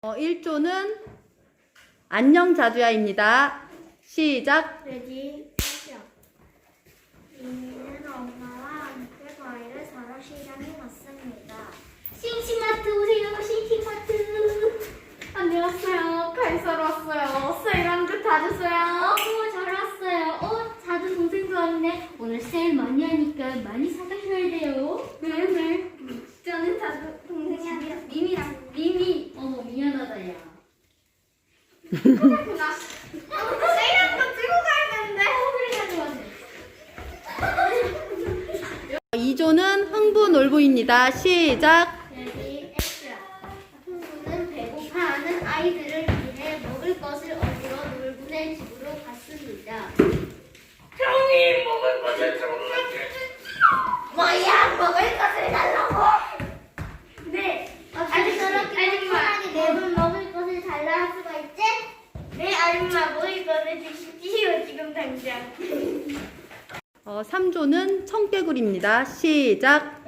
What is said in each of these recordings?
어, 1조는 안녕 자두야입니다. 시작. 레디 이미는 엄마와 함께 과일을 사러 시장에 왔습니다. 싱싱마트 오세요 싱싱마트. 안녕하세요. 과일 사러 왔어요. 세일한데 다 주세요. 어, 잘 왔어요. 어 자두 동생도 왔네 오늘 세일 많이 하니까 많이 사가셔야 돼요. 네네 저는 자두 동생이 아니라 미미랑 미미 어머 미안하다 야 2조는 흥부놀부입니다. 시작. 레디 액션 흥부는 배고파하는 아이들을 위해 먹을 것을 얻으러 놀부네 집으로 갔습니다 형님 먹을 것을 정말 뭐야 먹을 것을 달라고 네 어떻게 저렇게 편하게 매번 먹을 것을 달라 할 수가 있지? 네 아줌마 주시지요 지금 당장 어, 3조는 청개구리입니다. 시작.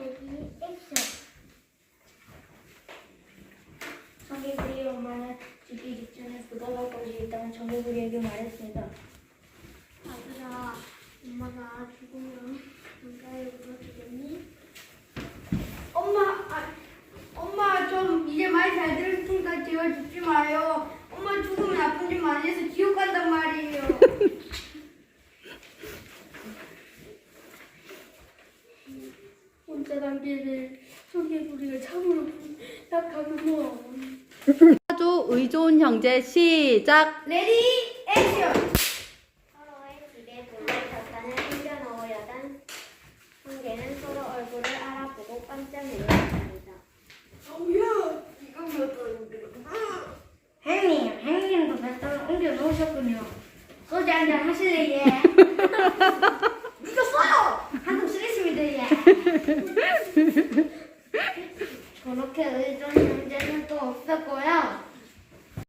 청개구리 엄마는 죽기 직전에 부담할 것이 있다는 청개구리에게 말했습니다. 아들아, 엄마가 죽으면 누가 울어주겠니? 엄마, 아, 엄마 좀 이제 말 잘 들을 테니까 제발 죽지 마요. 엄마 죽으면 아픈 짓 많이 해서 지옥 간단 말이에요. 혼자 남기를 청개구리가 참으로 약하구먼. 4조 의좋은 형제 시작. 레디 액션. 서로의 집에 불을 켰다는 숨겨 넣으려던 한 개는 서로 얼굴을 알아보고 깜짝 놀랐습니다. 어우야, 이건 몇 원인데? 행님, 행님도 뱃살을 옮겨 놓으셨군요. 소주 한 잔 하실래, 예? 미쳤어요! 한숨 쉬겠습니다, 예. 저렇게 의존 형제는 또 없었고요.